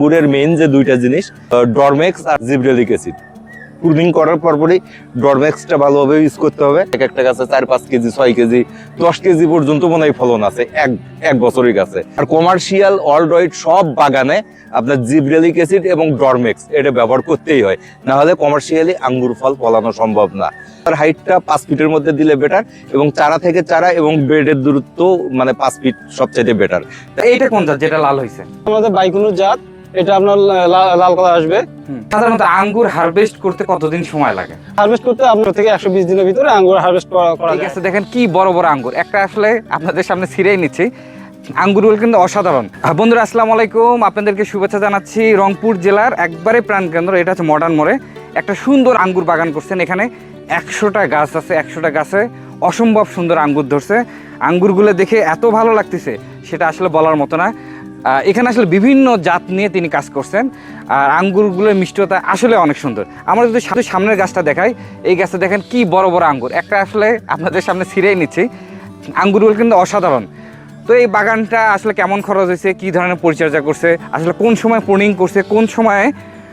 পুরের মেইন যে দুইটা জিনিস ডরমেক্স আর জিব্রেলিক অ্যাসিড প্রুনিং করার পরপরই ডরমেক্সটা ভালোভাবে ইউজ করতে হবে। এক একটা গাছে চার পাঁচ কেজি, ছয় কেজি, দশ কেজি পর্যন্ত মনে হয় ফলন আছে, এক এক বছরের গাছে। আর কমার্শিয়াল অলরয়েড সব বাগানে আপনার জিব্রেলিক অ্যাসিড এবং ডরমেক্স এটা ব্যবহার করতেই হয়। না হলে কমার্শিয়ালি আঙ্গুর ফল ফলানো সম্ভব না। আর হাইটটা পাঁচ ফিটের মধ্যে দিলে বেটার এবং চারা থেকে চারা এবং বেডের দূরত্ব মানে পাঁচ ফিট সবচেয়ে বেটার এইটা কোন জাত? যেটা লাল হয়েছে আমাদের বাইকুনুর জাত এটা আপনার লাল কালার আসবে। সাধারণত আঙ্গুর হারভেস্ট করতে কতদিন সময় লাগে? হারভেস্ট করতে আপনার থেকে একশো বিশ দিনের ভিতরে আঙ্গুর হারভেস্ট করা ঠিক আছে দেখেন কি বড় বড় আঙ্গুর। একটা আসলে আপনাদের সামনে ছিঁড়েই নিচ্ছি। আঙ্গুরগুলো কিন্তু অসাধারণ। বন্ধুরা আসসালামু আলাইকুম। আপনাদেরকে শুভেচ্ছা জানাচ্ছি রংপুর জেলার একবারে প্রাণকেন্দ্র। এটা হচ্ছে মডার্ন মোড়ে। একটা সুন্দর আঙ্গুর বাগান করছেন এখানে। একশোটা গাছ আছে একশোটা গাছে অসম্ভব সুন্দর আঙ্গুর ধরছে। আঙ্গুরগুলো দেখে এত ভালো লাগতেছে সেটা আসলে বলার মতো না। এখানে আসলে বিভিন্ন জাত নিয়ে তিনি কাজ করছেন। আর আঙ্গুরগুলোর মিষ্টতা আসলে অনেক সুন্দর। আমরা যদি সাথে সামনের গাছটা দেখাই, এই গাছটা দেখেন কি বড় বড় আঙ্গুর। একটা আসলে আপনাদের সামনে ছিঁড়েই নিচ্ছি। আঙ্গুরগুলো কিন্তু অসাধারণ। তো এই বাগানটা আসলে কেমন খরচ হয়েছে, কী ধরনের পরিচর্যা করছে, আসলে কোন সময় প্রুনিং করছে, কোন সময়ে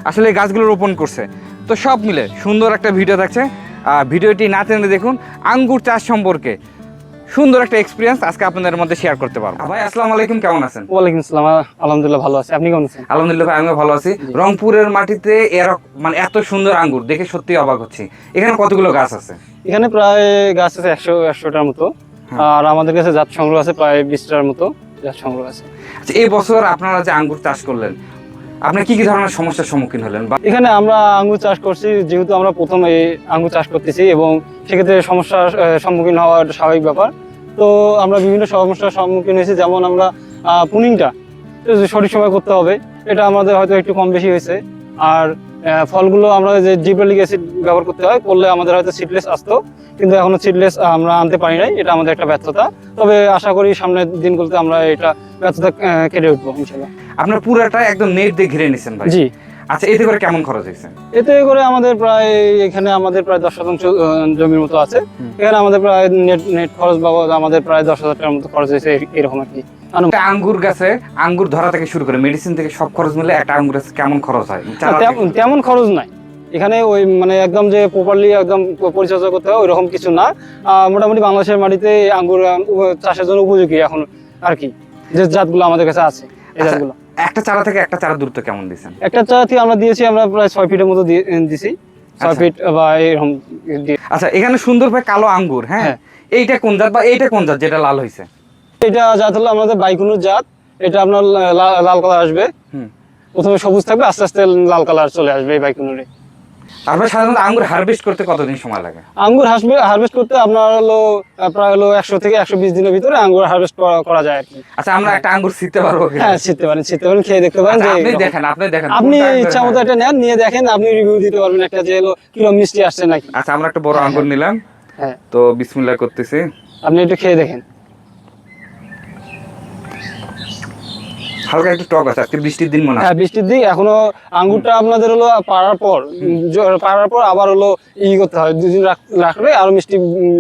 আসলে এই গাছগুলো রোপণ করছে। তো সব মিলে সুন্দর একটা ভিডিও থাকছে। ভিডিওটি না টেনে দেখুন, আঙ্গুর চাষ সম্পর্কে। সুন্দর একটা এক্সপিরিয়েন্স আজকে আপনাদের মধ্যে শেয়ার করতে পারব। ভাই আসসালামু আলাইকুম কেমন আছেন? ওয়ালাইকুম আসসালাম আলহামদুলিল্লাহ ভালো আছে। আপনি কেমন আছেন? আলহামদুলিল্লাহ ভাই আমিও ভালো আছি। রংপুরের মাটিতে এরক মানে এত সুন্দর আঙ্গুর দেখে সত্যি অবাক হচ্ছি। এখানে কতগুলো গাছ আছে? এখানে প্রায় গাছ আছে একশো একশোটার মতো। আর আমাদের কাছে জাত সংগ্রহ আছে প্রায় বিশটার মতো জাত সংগ্রহ আছে। আচ্ছা এই বছর আপনারা যে আঙ্গুর চাষ করলেন আপনি কি কি ধরনের সমস্যার সম্মুখীন হলেন? বা এখানে আমরা আঙ্গুর চাষ করছি যেহেতু আমরা প্রথম এই আঙ্গুর চাষ করতেছি এবং সেক্ষেত্রে সমস্যার সম্মুখীন হওয়া একটা স্বাভাবিক ব্যাপার। তো আমরা বিভিন্ন সমস্যার সম্মুখীন হয়েছি যেমন আমরা পুনিংটা সঠিক সময় করতে হবে এটা আমাদের হয়তো একটু কম বেশি হয়েছে। আর ফলগুলো আমরা যে জিব্রালিক অ্যাসিড ব্যবহার করতে হয় করলে আমাদের হয়তো সিডলেস আসতো কিন্তু এখনও সিডলেস আমরা আনতে পারি নাই এটা আমাদের একটা ব্যর্থতা। তবে আশা করি সামনের দিনগুলোতে আমরা এটা ব্যর্থতা কেটে উঠবো ইনশাল্লাহ আপনার পুরাটা একদম নেট দিয়ে ঘিরে নিয়েছেন ভাই। জি। আচ্ছা এতে করে কেমন খরচ হয়েছে? এতে করে আমাদের প্রায় এখানে আমাদের প্রায় দশ শতাংশ জমির মতো আছে। এখানে আমাদের প্রায় নেট নেট খরচ বাবদ আমাদের প্রায় দশ হাজার টাকার মতো খরচ হয়েছে এরকম আর কি। আঙ্গুর গাছে আঙ্গুর ধরা থেকে শুরু করে মেডিসিন থেকে সব খরচ মিলে একটা আঙ্গুর গাছে কেমন খরচ হয়? তেমন তেমন খরচ নাই। এখানে ওই মানে একদম যে প্রপারলি একদম পরিচর্যা করতে হয় ওইরকম কিছু না। মোটামুটি বাংলাদেশের মাটিতে আঙ্গুর চাষের জন্য উপযোগী এখন আর কি যে জাতগুলো আমাদের কাছে আছে এই আচ্ছা। জাতগুলো। একটা চারা থেকে একটা চারা দূরত্ব কেমন দিয়েছেন? একটা চারা থেকে আমরা দিয়েছি আমরা প্রায় ছয় ফিটের মতো দিয়েছি ছয় আচ্ছা। ফিট বা এরকম আচ্ছা এখানে সুন্দর ভাই কালো আঙ্গুর হ্যাঁ? হ্যাঁ। এইটা কোন জাত বা এইটা কোন জাত যেটা লাল হয়েছে? এটা জাত হলো আমাদের বাইকুনুর জাত। এটা আপনার লাল কালার আসবে। প্রথমে সবুজ থাকবে আস্তে আস্তে লাল কালার চলে আসবে এই বাইকুনুরে। তারপরে সাধারণত আঙ্গুর হারভেস্ট করতে কতদিন সময় লাগে? আঙ্গুর হারভেস্ট করতে আপনার হলো প্রায় হলো একশো থেকে একশো বিশ দিনের ভিতরে আঙ্গুর হারভেস্ট করা যায় আর কি। আচ্ছা আমরা একটা আঙ্গুর শিখতে পারব হ্যাঁ শিখতে পারেন শিখতে পারেন খেয়ে দেখতে পারেন আচ্ছা, আপনি দেখেন আপনি দেখেন আপনি ইচ্ছা মতো এটা নেন নিয়ে দেখেন আপনি রিভিউ দিতে পারবেন একটা যে হলো কীরকম মিষ্টি আসছে নাকি। আচ্ছা আমরা একটা বড় আঙ্গুর নিলাম। হ্যাঁ। তো বিসমিল্লাহ করতেছি। আপনি একটু খেয়ে দেখেন। হালকা একটু টক আছে আজকে বৃষ্টির দিন মনে হয়। হ্যাঁ বৃষ্টির দিক এখনও আঙ্গুরটা আপনাদের হলো পাড়ার পর পাড়ার পর আবার হলো ই করতে হয় দুদিন রাখলে আরও মিষ্টি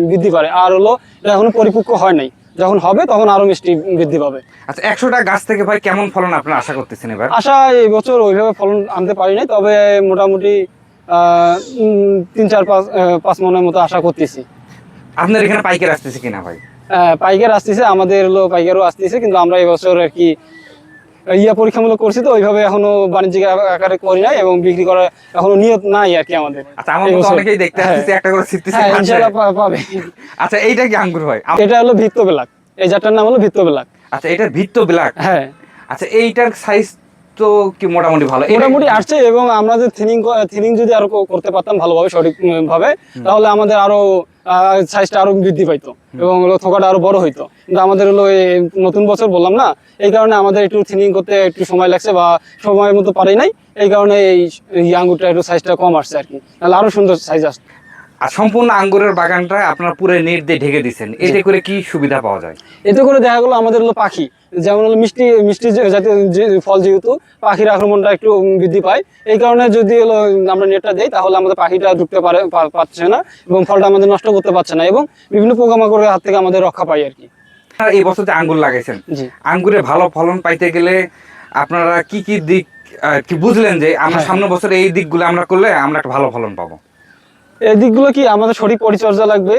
বৃদ্ধি পারে। আর হলো এটা এখনও পরিপক্ক হয় নাই। যখন হবে তখন আরও মিষ্টি বৃদ্ধি পাবে। আচ্ছা একশোটা গাছ থেকে ভাই কেমন ফলন আপনারা আশা করতেছেন এবার? আশা এই বছর ওইভাবে ফলন আনতে পারি নাই তবে মোটামুটি তিন চার পাঁচ পাঁচ মনের মতো আশা করতেছি। আপনার এখানে পাইকার আসতেছে কিনা ভাই? পাইকার আসতেছে আমাদের হলো পাইকারও আসতেছে কিন্তু আমরা এবছর আর কি ইয়া পরীক্ষামূলক করছি তো ওইভাবে এখনও বাণিজ্যিক আকারে করি নাই এবং বিক্রি করার এখনও নিয়ত নাই আর কি আমাদের। আচ্ছা অনেকেই দেখতে হ্যাঁ। একটা করে ছিটতেছে হ্যাঁ পাবে। আচ্ছা এইটা কি আঙ্গুর আম- এটা হলো ভিত্ত বেলাক। এই জাতটার নাম হলো ভিত্ত বেলাক। আচ্ছা এটা ভিত্ত ব্ল্যাক হ্যাঁ। আচ্ছা এইটার সাইজ তো কি মোটামুটি ভালো? মোটামুটি আসছে এবং আমরা যে থিনিং থিনিং যদি আরও করতে পারতাম ভালোভাবে সঠিক ভাবে তাহলে আমাদের আরও সাইজটা আরও বৃদ্ধি পাইতো এবং হলো থোকাটা আরও বড় হইতো। কিন্তু আমাদের হলো নতুন বছর বললাম না, এই কারণে আমাদের একটু থিনিং করতে একটু সময় লাগছে বা সময়ের মতো পারি নাই, এই কারণে এই আঙ্গুরটা একটু সাইজটা কম আসছে আর কি। তাহলে আরও সুন্দর সাইজ আসছে আর সম্পূর্ণ আঙ্গুরের বাগানটা আপনার পুরো নেট দিয়ে ঢেকে দিচ্ছেন এতে করে কি সুবিধা পাওয়া যায়? এতে করে দেখা গেলো আমাদের হলো পাখি। যেমন হলো মিষ্টি মিষ্টি যে- জাতীয় ফল যেহেতু পাখির আক্রমণটা একটু বৃদ্ধি পায়। এই কারণে যদি হলো আমরা নেটটা দেই তাহলে আমাদের পাখিটা ঢুকতে পারে পারছে না এবং ফলটা আমাদের নষ্ট করতে পারছে না এবং বিভিন্ন পোকামাকড়ের হাত থেকে আমাদের রক্ষা পাই আর কি। এই বছর যে আঙ্গুর লাগাইছেন আঙ্গুরে ভালো ফলন পাইতে গেলে আপনারা কি কি দিক কি বুঝলেন যে আমরা হ্যাঁ। সামনে বছর এই দিকগুলো আমরা করলে আমরা একটা ভালো ফলন পাবো? এই দিকগুলো কি আমাদের সঠিক পরিচর্যা লাগবে?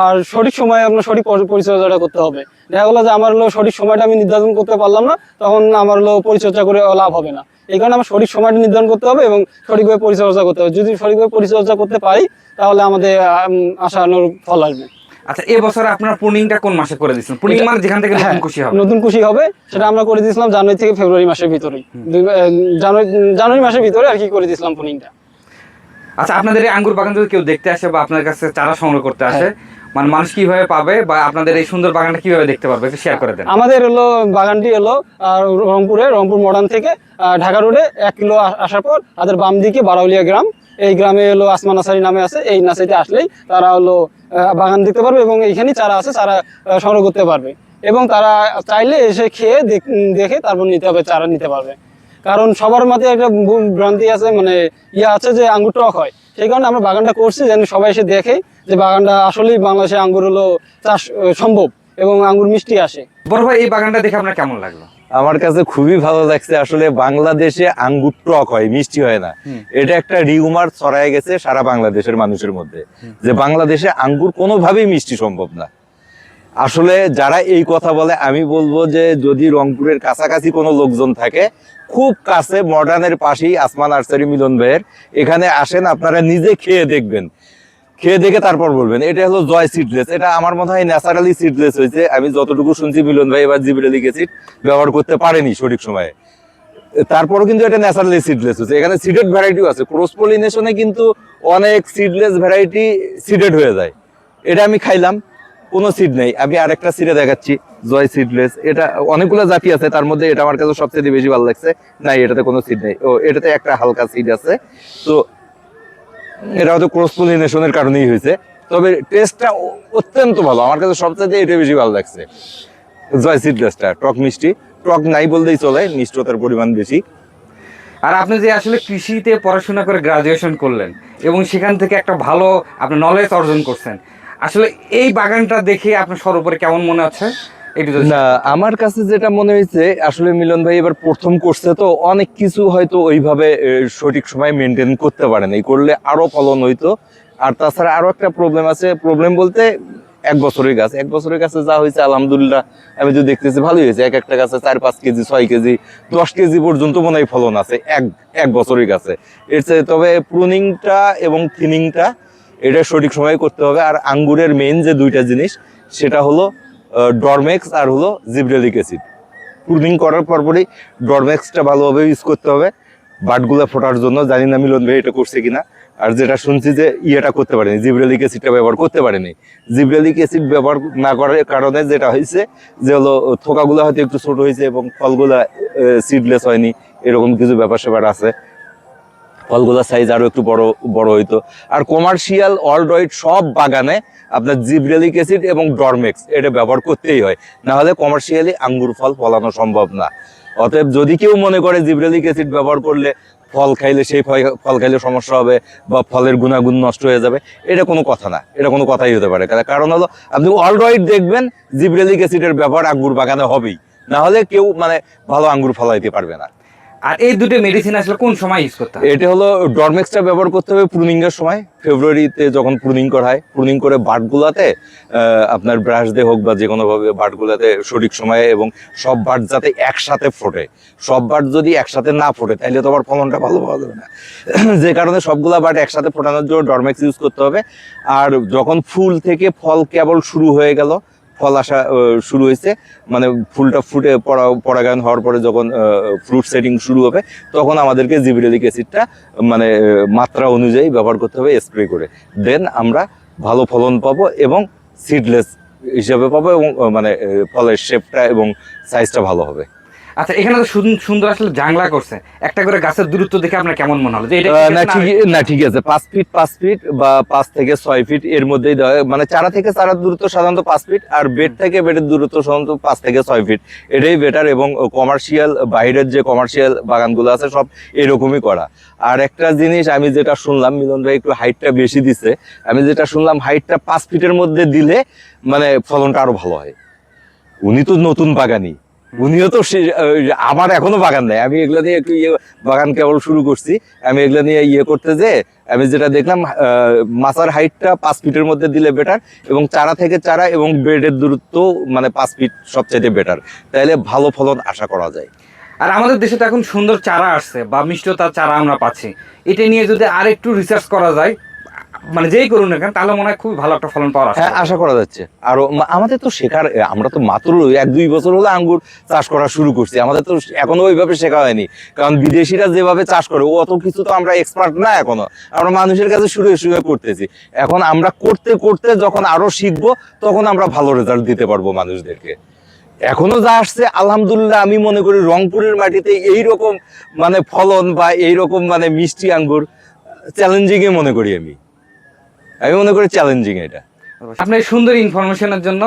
আর সঠিক সময়ে আপনার সঠিক পরিচর্যাটা করতে হবে। দেখা গেলো যে আমার হলো সঠিক সময়টা আমি নির্ধারণ করতে পারলাম না তখন আমার হলো পরিচর্যা করে লাভ হবে না। এই কারণে আমার সঠিক সময়টা নির্ধারণ করতে হবে এবং সঠিকভাবে পরিচর্যা করতে হবে। যদি সঠিকভাবে পরিচর্যা করতে পারি তাহলে আমাদের আম, আশানুরূপ ফল আসবে। আচ্ছা এবছর আপনার পুনিংটা কোন মাসে করে দিচ্ছেন পুনিং মানে যেখান থেকে নতুন হ্যাঁ, খুশি হবে। নতুন খুশি হবে সেটা আমরা করে দিয়েছিলাম জানুয়ারি থেকে ফেব্রুয়ারি মাসের ভিতরেই। জানুয়ারি জানুয়ারি মাসের ভিতরে আর কি করে দিয়েছিলাম পুনিংটা আচ্ছা আপনাদের এই আঙ্গুর বাগান যদি কেউ দেখতে আসে বা আপনার কাছে চারা সংগ্রহ করতে আসে মানে মানুষ কীভাবে পাবে বা আপনাদের এই সুন্দর বাগানটা কীভাবে দেখতে পারবে একটু শেয়ার করে দেন। আমাদের হলো বাগানটি হলো রংপুরে রংপুর মডার্ন থেকে ঢাকা রোডে এক কিলো আসার পর তাদের বাম দিকে বারাউলিয়া গ্রাম। এই গ্রামে হলো আসমা নার্সারি নামে আছে এই নার্সারিতে আসলেই তারা হলো বাগান দেখতে পারবে এবং এইখানেই চারা আছে চারা সংগ্রহ করতে পারবে। এবং তারা চাইলে এসে খেয়ে দেখে তারপর নিতে হবে চারা নিতে পারবে। কারণ সবার মাথায় একটা ভ্রান্তি আছে মানে ইয়ে আছে যে আঙ্গুর টক হয়। সেই কারণে আমরা বাগানটা করছি যেন সবাই এসে দেখে যে বাগানটা আসলেই বাংলাদেশে আঙ্গুর হলো চাষ সম্ভব এবং আঙ্গুর মিষ্টি আসে। বড় ভাই এই বাগানটা দেখে আপনার কেমন লাগল? আমার কাছে খুবই ভালো লাগছে আসলে বাংলাদেশে আঙ্গুর টক হয় মিষ্টি হয় না। এটা একটা রিউমার ছড়ায় গেছে সারা বাংলাদেশের মানুষের মধ্যে যে বাংলাদেশে আঙ্গুর কোনোভাবেই মিষ্টি সম্ভব না। আসলে যারা এই কথা বলে আমি বলব যে যদি রংপুরের কাছাকাছি কোনো লোকজন থাকে খুব কাছে, মডার্নের পাশেই আসমান নার্সারি মিলন ভাইয়ের। এখানে আসেন, আপনারা নিজে খেয়ে দেখবেন। খেয়ে দেখে তারপর বলবেন, এটা হলো জয় সিডলেস এটা আমার মনে হয় ন্যাচারালি সিডলেস হয়েছে। আমি যতটুকু শুনছি মিলন ভাই এবার জিবরেলিক অ্যাসিড ব্যবহার করতে পারেনি সঠিক সময়ে। তারপরও কিন্তু এটা ন্যাচারালি সিডলেস হচ্ছে এখানে সিডেড ভ্যারাইটিও আছে। ক্রস পলিনেশনে কিন্তু অনেক সিডলেস ভ্যারাইটি সিডেড হয়ে যায়। এটা আমি খাইলাম। কোনো সিড নেই। আমি আরেকটা সিডে দেখাচ্ছি, জয় সিডলেস এটা অনেকগুলো জাতি আছে, তার মধ্যে এটা আমার কাছে সবচেয়ে বেশি ভালো লাগছে। না এটাতে কোনো সিড নেই। ও, এটাতে একটা হালকা সিড আছে। তো, এটা হয়তো ক্রস পলিনেশনের কারণেই হয়েছে। তবে টেস্টটা অত্যন্ত ভালো। আমার কাছে সবচেয়ে এটা বেশি ভালো লাগছে। জয় সিডলেসটা টক মিষ্টি। টক নাই বললেই চলে, মিষ্টতার পরিমাণ বেশি। আর আপনি যে আসলে কৃষিতে পড়াশোনা করে গ্রাজুয়েশন করলেন, এবং সেখান থেকে একটা ভালো আপনি নলেজ অর্জন করছেন আসলে এই বাগানটা দেখে আপনার সর্বোপরি কেমন মনে হচ্ছে? না, আমার কাছে যেটা মনে হয়েছে, আসলে মিলন ভাই এবার প্রথম করছে, তো অনেক কিছু হয়তো ওইভাবে সঠিক সময় মেনটেন করতে পারেন এই করলে আরও ফলন হইতো। আর তাছাড়া আরও একটা প্রবলেম আছে। প্রবলেম বলতে এক বছরের গাছ। এক বছরের গাছে যা হয়েছে, আলহামদুলিল্লাহ, আমি যদি দেখতেছি, ভালোই হয়েছে। এক একটা গাছে চার, পাঁচ কেজি, ছয় কেজি, দশ কেজি পর্যন্ত মনে হয় ফলন আছে, এক এক বছরের গাছে। এর চেয়ে তবে প্রুনিংটা এবং থিনিংটা এটা সঠিক সময়ে করতে হবে। আর আঙ্গুরের মেইন যে দুইটা জিনিস, সেটা হলো ডরমেক্স আর হলো জিব্রেলিক অ্যাসিড প্রুনিং করার পরপরই ডরমেক্সটা ভালোভাবে ইউজ করতে হবে। বাটগুলো ফোটার জন্য, জানি না মিলন ভাই এটা করছে কিনা। আর যেটা শুনছি যে ইয়েটা করতে পারেনি জিব্রেলিক অ্যাসিডটা ব্যবহার করতে পারেনি। জিব্রেলিক অ্যাসিড ব্যবহার না করার কারণে যেটা হয়েছে যে হলো, থোকাগুলো হয়তো একটু ছোট হয়েছে এবং ফলগুলা সিডলেস হয়নি, এরকম কিছু ব্যাপার স্যাপার আছে। ফলগুলোর সাইজ আরও একটু বড় বড় হইতো। আর কমার্শিয়াল অলরয়েড সব বাগানে আপনার জিব্রেলিক অ্যাসিড এবং ডরমেক্স এটা ব্যবহার করতেই হয়। না হলে কমার্শিয়ালি আঙ্গুর ফল ফলানো সম্ভব না। অতএব যদি কেউ মনে করে জিব্রেলিক অ্যাসিড ব্যবহার করলে ফল খাইলে সেই ফল- খাইলে সমস্যা হবে বা ফলের গুণাগুণ নষ্ট হয়ে যাবে, এটা কোনো কথা না। এটা কোনো কথাই হতে পারে। কারণ- কারণ হলো আপনি অলরয়েড দেখবেন জিব্রেলিক অ্যাসিডের ব্যবহার আঙ্গুর বাগানে হবেই। না হলে কেউ মানে ভালো আঙ্গুর ফলাইতে পারবে না। আর এই দুটো মেডিসিন আসলে কোন সময় ইউজ করতে হবে এটা হলো ডরমেক্সটা ব্যবহার করতে হবে প্রুনিং সময়। ফেব্রুয়ারিতে যখন প্রুনিং করা হয় প্রুনিং করে বাটগুলাতে আপনার ব্রাশ দিয়ে হোক বা যে কোনো ভাবে বাটগুলাতে সঠিক সময়ে এবং সব বাট যাতে একসাথে ফোটে। সব বাট যদি একসাথে না ফোটে তাহলে তো আবার ফলনটা ভালো পাওয়া যাবে না। যে কারণে সবগুলা বাট একসাথে ফোটানোর জন্য ডরমেক্স ইউজ করতে হবে। আর যখন ফুল থেকে ফল কেবল শুরু হয়ে গেল ফল আসা শুরু হয়েছে। মানে ফুলটা ফুটে পরা পরাগায়ন হওয়ার পরে যখন ফ্রুট সেটিং শুরু হবে, তখন আমাদেরকে জিবিরেলিক অ্যাসিডটা মানে মাত্রা অনুযায়ী ব্যবহার করতে হবে স্প্রে করে। দেন আমরা ভালো ফলন পাবো এবং সিডলেস হিসাবে পাবো এবং মানে ফলের শেপটা এবং সাইজটা ভালো হবে। আচ্ছা এখানে তো সুন্দর আসলে জাংলা করছে। একটা করে গাছের দূরত্ব দেখে আপনার কেমন মনে হলো? যে এটা না ঠিক না ঠিক আছে। পাঁচ ফিট পাঁচ ফিট বা পাঁচ থেকে ছয় ফিট এর মধ্যেই দেওয়া মানে চারা থেকে চারার দূরত্ব সাধারণত পাঁচ ফিট আর বেড থেকে বেডের দূরত্ব সাধারণত পাঁচ থেকে ছয় ফিট। এটাই বেটার এবং কমার্শিয়াল বাইরের যে কমার্শিয়াল বাগানগুলো আছে সব এরকমই করা। আর একটা জিনিস আমি যেটা শুনলাম মিলন ভাই একটু হাইটটা বেশি দিছে। আমি যেটা শুনলাম হাইটটা পাঁচ ফিটের মধ্যে দিলে মানে ফলনটা আরও ভালো হয়। উনি তো নতুন বাগানি। উনিও তো আমার এখনও বাগান নেই আমি এগুলো নিয়ে একটু ইয়ে বাগান কেবল শুরু করছি। আমি এগুলো নিয়ে ইয়ে করতে যে আমি যেটা দেখলাম মাচার হাইটটা পাঁচ ফিটের মধ্যে দিলে বেটার এবং চারা থেকে চারা এবং বেডের দূরত্ব মানে পাঁচ ফিট সবচাইতে বেটার। তাহলে ভালো ফলন আশা করা যায়। আর আমাদের দেশে তো এখন সুন্দর চারা আসছে, বা মিষ্টতার চারা আমরা পাচ্ছি। এটা নিয়ে যদি আর একটু রিসার্চ করা যায় মানে যেই করুন না কেন তাহলে মনে হয় খুব ভালো একটা ফলন পাওয়ার আশা হ্যাঁ আশা করা যাচ্ছে। আর আমাদের তো শেখার আমরা তো মাত্র এক দুই বছর হলো আঙ্গুর চাষ করা শুরু করছি। আমাদের তো এখনও ওইভাবে শেখা হয়নি। কারণ বিদেশিরা যেভাবে চাষ করে ও অত কিছু তো আমরা এক্সপার্ট না এখনও। আমরা মানুষের কাছে শুরু শুরু করতেছি এখন আমরা করতে করতে যখন আরও শিখব তখন আমরা ভালো রেজাল্ট দিতে পারব মানুষদেরকে। এখনও যা আসছে আলহামদুলিল্লাহ আমি মনে করি রংপুরের মাটিতে এই রকম মানে ফলন বা এই রকম মানে মিষ্টি আঙ্গুর চ্যালেঞ্জিং এ মনে করি আমি। আমি মনে করি চ্যালেঞ্জিং এটা। আপনার সুন্দর ইনফরমেশনের জন্য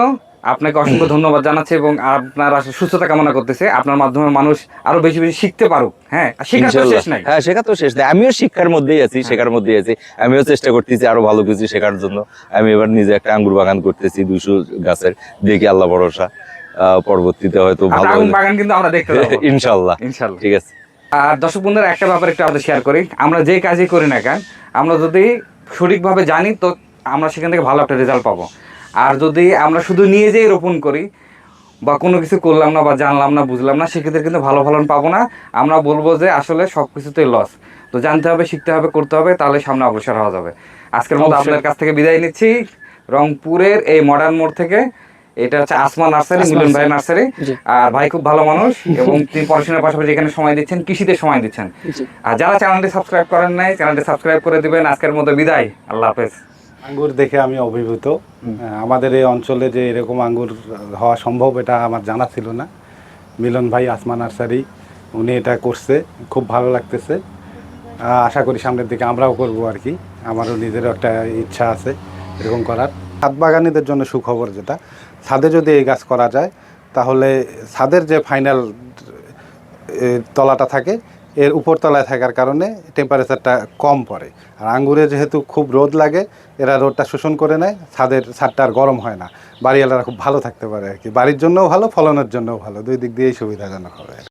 আপনাকে অসংখ্য ধন্যবাদ জানাচ্ছি এবং আপনার আসলে সুস্থতা কামনা করতেছে। আপনার মাধ্যমে মানুষ আরও বেশি বেশি শিখতে পারুক হ্যাঁ? শেখার তো শেষ নাই। হ্যাঁ শেখা তো শেষ নাই। আমিও শিক্ষার মধ্যেই আছি শেখার মধ্যেই আছি। আমিও চেষ্টা করতেছি আরও ভালো কিছু শেখার জন্য। আমি এবার নিজে একটা আঙ্গুর বাগান করতেছি দুশো গাছের। দেখি আল্লাহ ভরসা। পরবর্তীতে হয়তো ভালো আপনার বাগান কিন্তু আমরা দেখতে পাবো ইনশাল্লাহ। ইনশাল্লাহ। ঠিক আছে। আর দর্শক বন্ধুরা একটা ব্যাপার একটু আমাদের শেয়ার করি। আমরা যে কাজই করি না কেন আমরা যদি সঠিকভাবে জানি তো আমরা সেখান থেকে ভালো একটা রেজাল্ট পাবো। আর যদি আমরা শুধু নিয়ে যেয়ে রোপণ করি বা কোনো কিছু করলাম না বা জানলাম না বুঝলাম না সেক্ষেত্রে কিন্তু ভালো ফলন পাবো না। আমরা বলব যে আসলে সব কিছুতেই লস তো জানতে হবে শিখতে হবে করতে হবে তাহলে সামনে অগ্রসর হওয়া যাবে। আজকের মতো। আপনার কাছ থেকে বিদায় নিচ্ছি। রংপুরের এই মডার্ন মোড় থেকে এটা হচ্ছে আসমা নার্সারি মিলন ভাই নার্সারি। আর ভাই খুব ভালো মানুষ এবং তিনি পড়াশোনার পাশাপাশি এখানে সময় দিচ্ছেন কৃষিতে সময় দিচ্ছেন। আর যারা চ্যানেলটি সাবস্ক্রাইব করেন নাই চ্যানেলটি সাবস্ক্রাইব করে দিবেন। আজকের মতো বিদায়। আল্লাহ হাফেজ। আঙ্গুর দেখে আমি অভিভূত। আমাদের এই অঞ্চলে যে এরকম আঙ্গুর হওয়া সম্ভব এটা আমার জানা ছিল না। মিলন ভাই আসমা নার্সারি উনি এটা করছে। খুব ভালো লাগতেছে। আশা করি সামনের দিকে আমরাও করব আর কি। আমারও নিজেরও একটা ইচ্ছা আছে এরকম করার। ছাদ বাগানিদের জন্য সুখবর যেটা, ছাদে যদি এই গাছ করা যায়, তাহলে ছাদের যে ফাইনাল তলাটা থাকে, এর উপর তলায় থাকার কারণে টেম্পারেচারটা কম পড়ে। আর আঙ্গুরে যেহেতু খুব রোদ লাগে, এরা রোদটা শোষণ করে নেয়, ছাদের ছাদটা আর গরম হয় না। বাড়িওয়ালারা খুব ভালো থাকতে পারে আর কি। বাড়ির জন্যও ভালো, ফলনের জন্যও ভালো। দুই দিক দিয়েই সুবিধাজনক হবে।